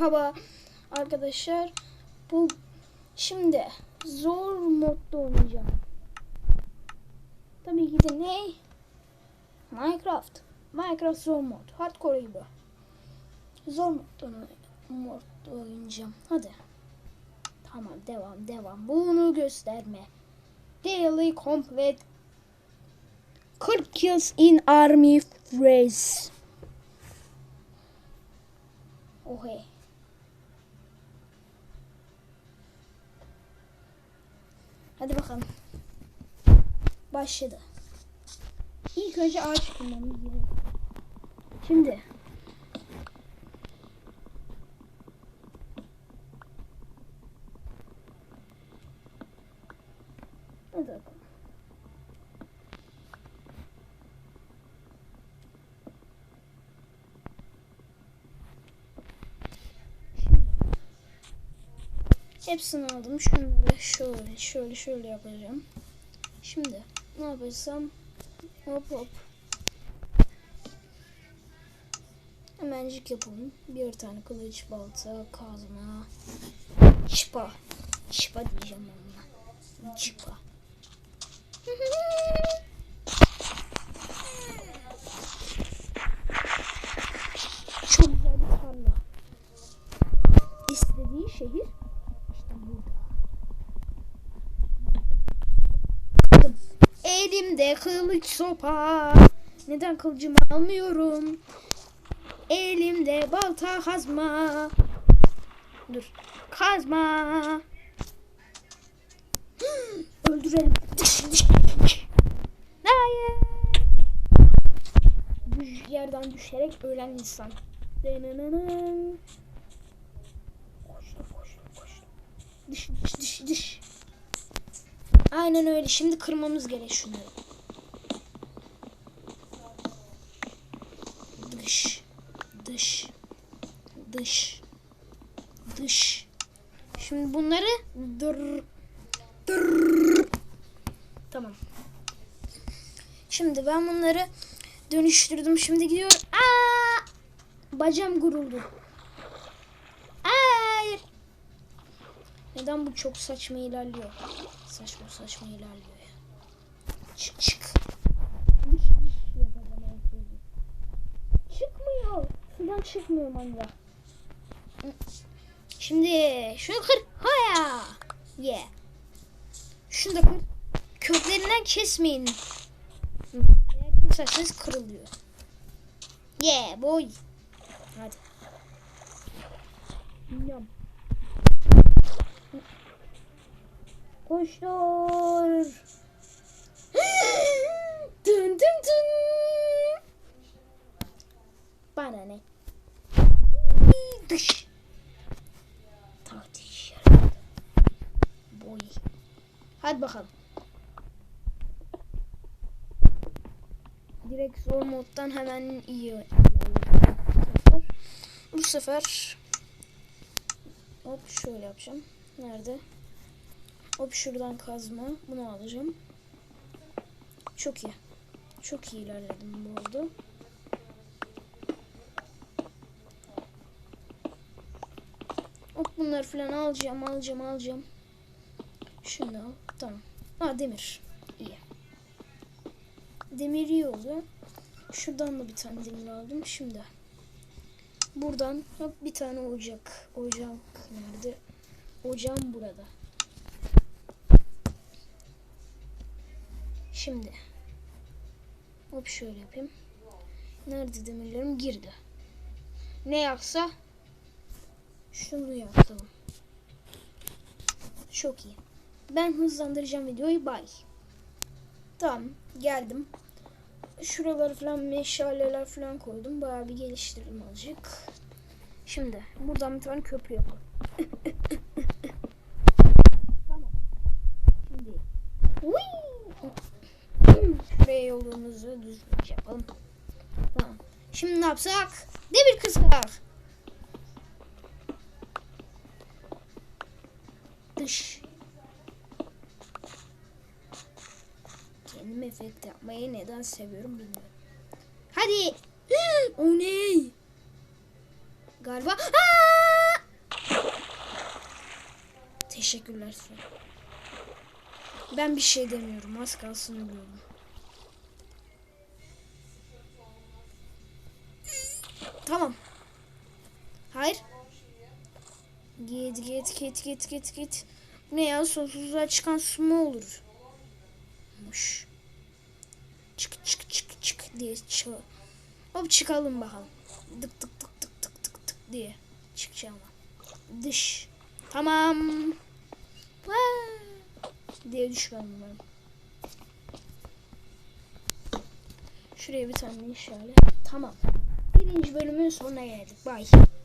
merhaba arkadaşlar. Bu şimdi zor modda oynayacağım. Tabii ki de ne? Minecraft. Minecraft zor mod. Hardcore gibi. Zor modda, modda oynayacağım. Hadi. Tamam devam devam. Bunu gösterme. Daily complete 40 kills in army race. Oh Hadi bakalım. Başladı. İlk önce ağaç kırmamız gerekiyor. Şimdi. Hadi bakalım. Şimdi. Hepsini aldım. Şunları şöyle şöyle şöyle yapacağım. Şimdi ne yaparsam hop hop. Hemencik yapalım. Bir tane kılıç, balta, kazma, çıpa. Çıpa diyeceğim onunla. Çıpa. Çok güzel bir tarla. İstediği şehir işte burada. Elimde kılıç sopa. Neden kılıcımı almıyorum? Elimde balta kazma. Dur. Kazma. Öldürelim. Hayır. Düş, yerden düşerek ölen insan. Dınınının. Koştu koştu koştu. Dış dış dış dış. Aynen öyle. Şimdi kırmamız gerek şunları. Dış. Dış. Dış. Dış. Şimdi bunları dır dır. Tamam. Şimdi ben bunları dönüştürdüm. Şimdi gidiyorum. Aa! Bacağım guruldu. Hayır. Neden bu çok saçma ilerliyor? Saçma saçma ilerliyor ya. Çık çık. Çıkmıyor. Sudan çıkmıyor manga. Şimdi şunu kır. Haya. Yeah. Şunu da kır. Köklerinden kesmeyin. Eğer keserseniz kırılıyor. Yeah boy. Hadi. Yum. Koştur. dın dın dın. Bana ne? Dış. Taktik. Boy. Hadi bakalım. Direkt zor moddan hemen iyi. Bu sefer hop şöyle yapacağım. Nerede? Hop şuradan kazma. Bunu alacağım. Çok iyi. Çok iyi ilerledim bu arada. Hop bunları falan alacağım, alacağım, alacağım. Şunu al. Tamam. Ha demir. İyi. Demir iyi oldu. Şuradan da bir tane demir aldım. Şimdi buradan hop bir tane ocak. Ocak nerede? Ocağım burada. Şimdi hop şöyle yapayım. Nerede demirlerim girdi. Ne yaksa şunu yakalım. Çok iyi. Ben hızlandıracağım videoyu. Bye. Tamam geldim. Şuraları falan meşaleler falan koydum. Bayağı bir geliştirdim azıcık. Şimdi buradan bir tane köprü yapalım. tamam. Şimdi. Whee! Şuraya yolumuzu düzgün yapalım. Tamam. Şimdi ne yapsak? Demir kızak. Dış. Kendim efekt yapmayı neden seviyorum bilmiyorum. Hadi. o ne? Galiba. Aa! Teşekkürler. Ben bir şey demiyorum. Az kalsın ölüyorum. Tamam. Hayır. Git git git git git git. Ne ya sonsuzluğa çıkan su mu olur? Muş. Çık çık çık çık diye çık. Hop çıkalım bakalım. Dık dık dık dık dık dık dık diye. Çıkacağım. Dış. Tamam. Diye düşmem umarım. Şuraya bir tane işaret. Tamam. Birinci bölümün sonuna geldik. Bye.